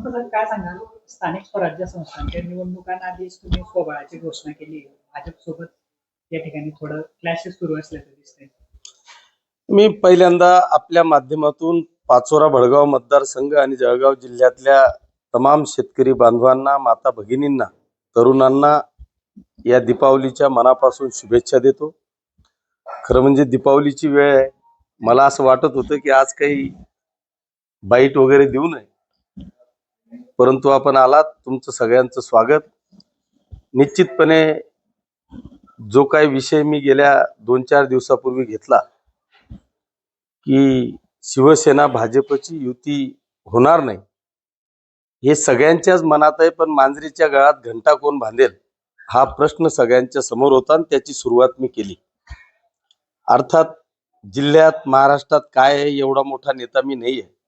आता सर काय सांगाल? स्थानिक स्वराज्य संस्थांच्या निवडणुकांआधीच तुम्ही स्वबळाची घोषणा केली. भाजप सोबत या ठिकाणी थोडं क्लॅशेस सुरू असल्याचं दिसतंय. मी पहिल्यांदा आपल्या माध्यमातून पाचोरा भडगाव मतदारसंघ आणि जळगाव जिल्ह्यातल्या तमाम शेतकरी बांधवांना माता भगिनींना तरुणांना या दीपावलीच्या मनापासून शुभेच्छा देतो. खरं म्हणजे दीपावलीची वेळ आहे. मला असं वाटत होतं की आज काही बाईट वगैरे देऊ नये. परंतु आपण आलात तुमचं सगळ्यांचं स्वागत. निश्चितपणे जो काही विषय मी गेल्या दोन चार दिवसापूर्वी घेतला की शिवसेना भाजपची युती होणार नाही हे सगळ्यांच्याच मनात आहे पण मांजरीच्या गळात घंटा कोण बांधेल हा प्रश्न सगळ्यांच्या समोर होता आणि त्याची सुरुवात मी केली. अर्थात जिल्ह्यात महाराष्ट्रात काय आहे एवढा मोठा नेता मी नाही आहे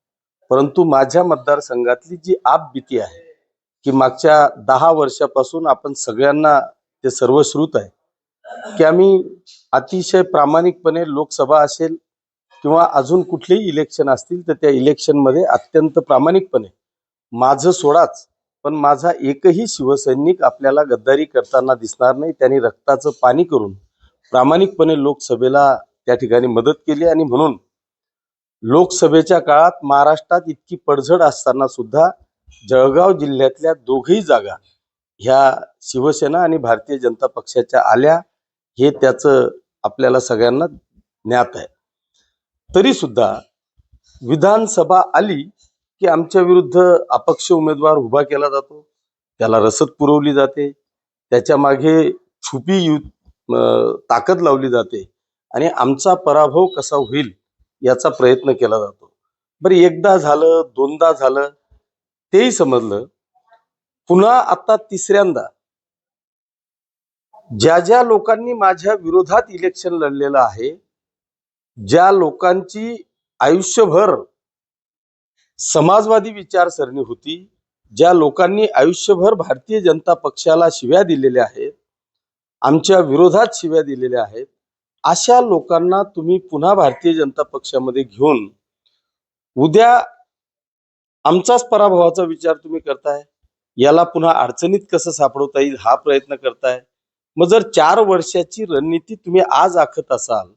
परंतु माझ्या मतदारसंघातली जी आप भीती आहे की मागच्या दहा वर्षापासून आपण सगळ्यांना ते सर्वश्रुत आहे की आम्ही अतिशय प्रामाणिकपणे लोकसभा असेल किंवा अजून कुठलेही इलेक्शन असतील तर त्या इलेक्शनमध्ये अत्यंत प्रामाणिकपणे माझं सोडाच पण माझा एकही शिवसैनिक आपल्याला गद्दारी करताना दिसणार नाही त्यांनी रक्ताचं पाणी करून प्रामाणिकपणे लोकसभेला त्या ठिकाणी मदत केली आणि म्हणून लोकसभेच्या काळात महाराष्ट्रात इतकी पडझड असताना सुद्धा जळगाव जिल्ह्यातल्या दोघही जागा ह्या शिवसेना आणि भारतीय जनता पक्षाच्या आल्या हे त्याचं आपल्याला सगळ्यांना ज्ञात आहे. तरी सुद्धा विधानसभा आली की आमच्या विरुद्ध अपक्ष उमेदवार उभा केला जातो त्याला रसद पुरवली जाते त्याच्यामागे छुपी यु ताकद लावली जाते आणि आमचा पराभव कसा होईल याचा प्रयत्न केला जातो. बरं एकदा झालं दोनदा झालं तेही समजलं. पुन्हा आता तिसऱ्यांदा. ज्या ज्या लोकांनी माझ्या विरोधात इलेक्शन लढलेलं आहे ज्या लोकांची आयुष्यभर समाजवादी विचारसरणी होती ज्या लोकांनी आयुष्यभर भारतीय जनता पक्षाला शिव्या दिलेल्या आहेत आमच्या विरोधात शिव्या दिलेल्या आहेत अशा लोकांना तुम्ही पुन्हा भारतीय जनता पक्षामध्ये घेऊन उद्या आमचाच पराभवाचा विचार तुम्ही करताय? याला पुन्हा अडचणीत कसं सापडवता येईल हा प्रयत्न करताय? मग जर चार वर्षाची रणनीती तुम्ही आज आखत असाल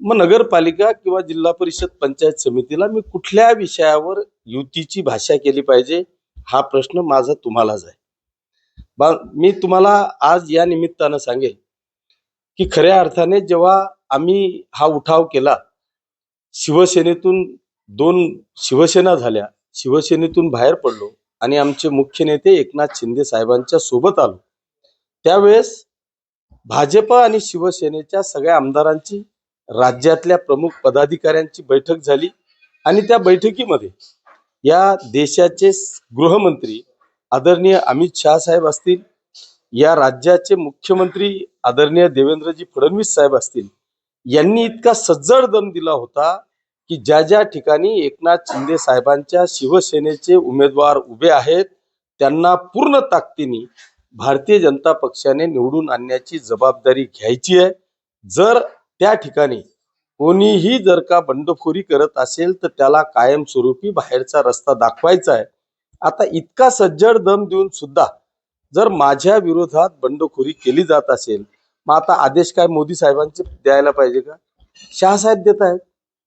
मग नगरपालिका किंवा जिल्हा परिषद पंचायत समितीला मी कुठल्या विषयावर युतीची भाषा केली पाहिजे? हा प्रश्न माझा तुम्हालाच आहे. बा मी तुम्हाला आज या निमित्तानं सांगेल की खऱ्या अर्थाने जेव्हा आम्ही हा उठाव केला शिवसेनेतून दोन शिवसेना झाल्या शिवसेनेतून बाहेर पडलो आणि आमचे मुख्य नेते एकनाथ शिंदे साहेबांच्या सोबत आलो त्यावेळेस भाजप आणि शिवसेनेच्या सगळ्या आमदारांची राज्यातल्या प्रमुख पदाधिकाऱ्यांची बैठक झाली आणि त्या बैठकीमध्ये या देशाचे गृहमंत्री आदरणीय अमित शाह साहेब असतील या राज्याचे मुख्यमंत्री आदरणीय देवेंद्रजी फडणवीस साहेब असतील यांनी इतका सज्जड दम दिला होता की ज्या ज्या ठिकाणी एकनाथ शिंदे साहेबांच्या शिवसेनेचे उमेदवार उभे आहेत त्यांना पूर्ण ताकदीने भारतीय जनता पक्षाने निवडून आणण्याची जबाबदारी घ्यायची आहे. जर त्या ठिकाणी कोणीही जर का बंडखोरी करत असेल तर त्याला कायमस्वरूपी बाहेरचा रस्ता दाखवायचा आहे. आता इतका सज्जड दम देऊन सुद्धा जर माझ्या विरोधात बंडखोरी केली जात असेल मग आता आदेश काय मोदी साहेबांचे द्यायला पाहिजे का? शहासाहेब देत आहेत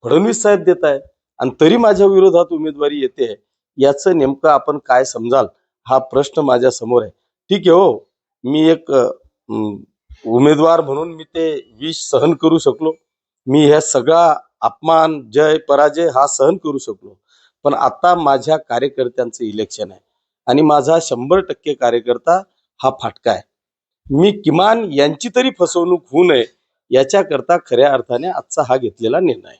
फडणवीस साहेब देत आहेत आणि तरी माझ्या विरोधात उमेदवारी येते याचं नेमकं आपण काय समजाल? हा प्रश्न माझ्यासमोर आहे. ठीक आहे हो. मी एक उमेदवार म्हणून मी ते विष सहन करू शकलो. मी ह्या सगळा अपमान जय पराजय हा सहन करू शकलो. पण आता माझ्या कार्यकर्त्यांचं इलेक्शन आहे. आणि माझा शंभर टक्के कार्यकर्ता हा फाटका आहे. मी किमान यांची तरी फसवणूक होऊ नये याच्याकरता खऱ्या अर्थाने आजचा हा घेतलेला निर्णय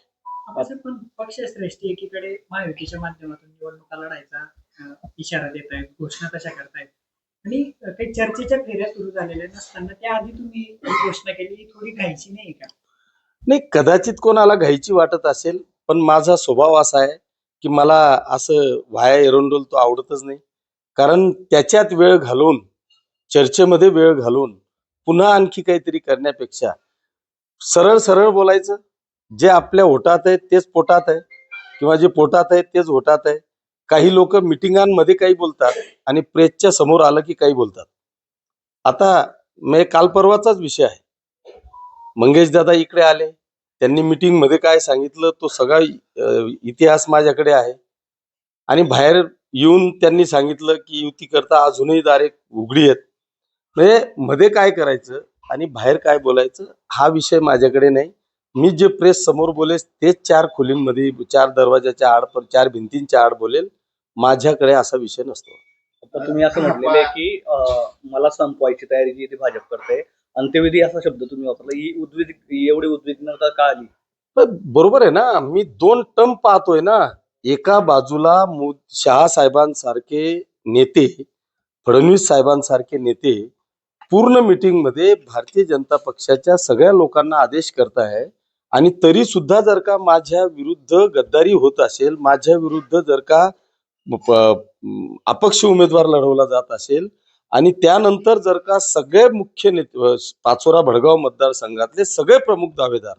पण पक्षश्रेष्ठी एकीकडे महायुतीच्या माध्यमातून निवडणुका लढायचा इशारा देत आहेत घोषणा तशा करतायत. आणि काही चर्चेच्या फेऱ्या सुरू झालेल्या नसताना त्याआधी तुम्ही घोषणा केली थोडी घायची नाही का? नाही कदाचित कोणाला घ्यायची वाटत असेल पण माझा स्वभाव असा आहे की मला असं वाया एरंडोल तो आवडतच नाही. कारण त्याच्यात वेळ घालवून चर्चेमध्ये वेळ घालून पुन्हा आणखी काहीतरी करण्यापेक्षा सरळ सरळ बोलायचं. जे आपल्या होटात आहे तेच पोटात आहे किंवा जे पोटात आहे तेच होटात आहे काही लोक मिटिंगांमध्ये काही बोलतात आणि प्रेसच्या समोर आलं की काही बोलतात. आता मी काल परवाचाच विषय आहे. मंगेश दादा इकडे आले. त्यांनी मिटिंगमध्ये काय सांगितलं तो सगळा इतिहास माझ्याकडे आहे. आणि बाहेर येऊन त्यांनी सांगितलं की युती करता अजूनही दारे उघडी आहेत. म्हणजे मध्ये काय करायचं आणि बाहेर काय बोलायचं हा विषय माझ्याकडे नाही. मी जे प्रेस समोर बोलेस तेच चार खोलींमध्ये चार दरवाजाच्या आड पण चार भिंतींच्या आड बोलेल. माझ्याकडे असा विषय नसतो. आता तुम्ही असं म्हटलेलं आहे की अं, मला संपवायची तयारी जी ती भाजप करते अंत्यविधी असा शब्द तुम्ही वापरला ही उद्विग एवढी उद्विग्नता का आली? पण बरोबर आहे ना मी दोन टर्म पाहतोय ना एका बाजूला मो- शहा साहेबांसारखे नेते फडणवीस साहेबांसारखे नेते पूर्ण मीटिंगमध्ये भारतीय जनता पक्षाच्या सगळ्या लोकांना आदेश करताय आणि तरी सुद्धा जर का माझ्या विरुद्ध गद्दारी होत असेल माझ्या विरुद्ध जर का अपक्ष उमेदवार लढवला जात असेल आणि त्यानंतर जर का सगळे मुख्य नेते पाचोरा भडगाव मतदारसंघातले सगळे प्रमुख दावेदार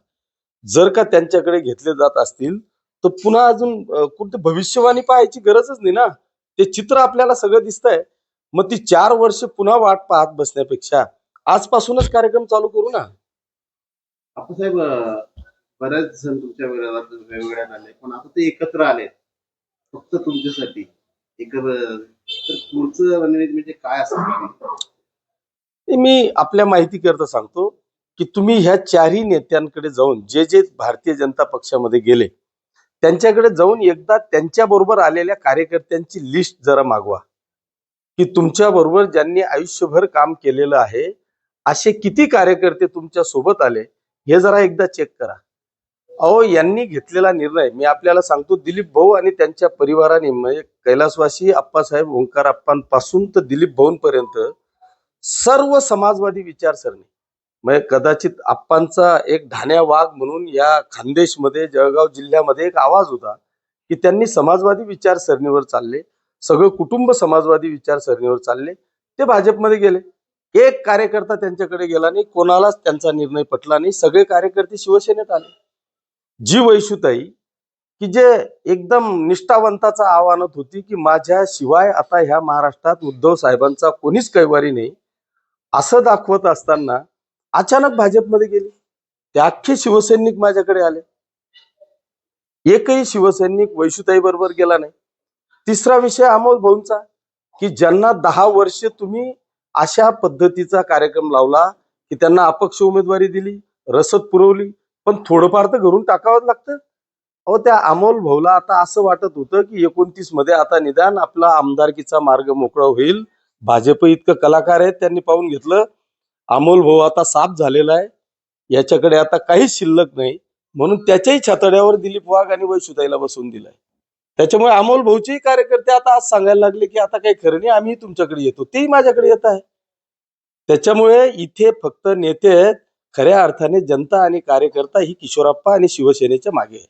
जर का त्यांच्याकडे घेतले जात असतील तर पुन्हा अजून अं, भविष्यवाणी पाहायची गरजच नाही ना. ते चित्र आपल्याला सगळं दिसतंय. मग ती चार वर्ष पुन्हा वाट पाहत बसण्यापेक्षा आजपासूनच कार्यक्रम चालू करू ना. आप्पासाहेब अं, बऱ्याच जण तुमच्या विरोधात वेगवेगळ्या आले पण आता ते एकत्र आले फक्त तुमच्यासाठी. एकत्र तर पुढचं म्हणजे काय हे मी आपल्या माहिती करता सांगतो की तुम्ही ह्या चारही नेत्यांकडे जाऊन जे जे भारतीय जनता पक्षामध्ये गेले त्यांच्याकडे जाऊन एकदा त्यांच्या बरोबर आलेल्या कार्यकर्त्यांची लिस्ट जरा मागवा. की तुमच्या बरोबर ज्यांनी आयुष्यभर काम केलेलं आहे असे किती कार्यकर्ते तुमच्यासोबत आले हे जरा एकदा चेक करा. अहो यांनी घेतलेला निर्णय मी आपल्याला सांगतो दिलीप भाऊ आणि त्यांच्या परिवाराने म्हणजे कैलासवासी आप्पासाहेब ओंकार आप्पांपासून तर दिलीप भाऊंपर्यंत सर्व समाजवादी विचारसरणी म्हणजे कदाचित आप्पांचा एक ढाण्या वाघ म्हणून या खानदेशमध्ये जळगाव जिल्ह्यामध्ये एक आवाज होता की त्यांनी समाजवादी विचारसरणीवर चालले. सगळं कुटुंब समाजवादी विचारसरणीवर चालले. ते भाजपमध्ये गेले. एक कार्यकर्ता त्यांच्याकडे गेला नाही. कोणालाच त्यांचा निर्णय पटला नाही. सगळे कार्यकर्ते शिवसेनेत आले. जी वैशुताई की जे एकदम निष्ठावंताचा आव्हानत होती की माझ्या शिवाय आता ह्या महाराष्ट्रात उद्धव साहेबांचा कोणीच कैवारी नाही असं दाखवत असताना अचानक भाजपमध्ये गेली. ते अख्खे शिवसैनिक माझ्याकडे आले. एकही शिवसैनिक वैशुताई बरोबर गेला नाही. तिसरा विषय अमोल भाऊंचा की ज्यांना दहा वर्ष तुम्ही अशा पद्धतीचा कार्यक्रम लावला की त्यांना अपक्ष उमेदवारी दिली रसद पुरवली पण थोडंफार तर घरून टाकावंच लागतं. अहो त्या अमोल भाऊला आता असं वाटत होतं की एकोणतीसमध्ये आता निदान आपला आमदारकीचा मार्ग मोकळा होईल. भाजप इतकं कलाकार आहेत त्यांनी पाहून घेतलं. अमोल भाऊ आता साफ झालेला आहे. याच्याकडे आता काहीच शिल्लक नाही. म्हणून त्याच्याही छातड्यावर दिलीप वाघ आणि वैशुताईला बसवून दिलाय. त्याच्यामुळे अमोल भाऊचेही कार्यकर्ते आता आज सांगायला लागले की आता काही खरं नाही आम्ही तुमच्याकडे येतो. तेही माझ्याकडे येत आहे. त्याच्यामुळे इथे फक्त नेते आहेत. खऱ्या अर्थाने जनता आणि कार्यकर्ता ही किशोरप्पा आणि शिवसेनेच्या मागे आहे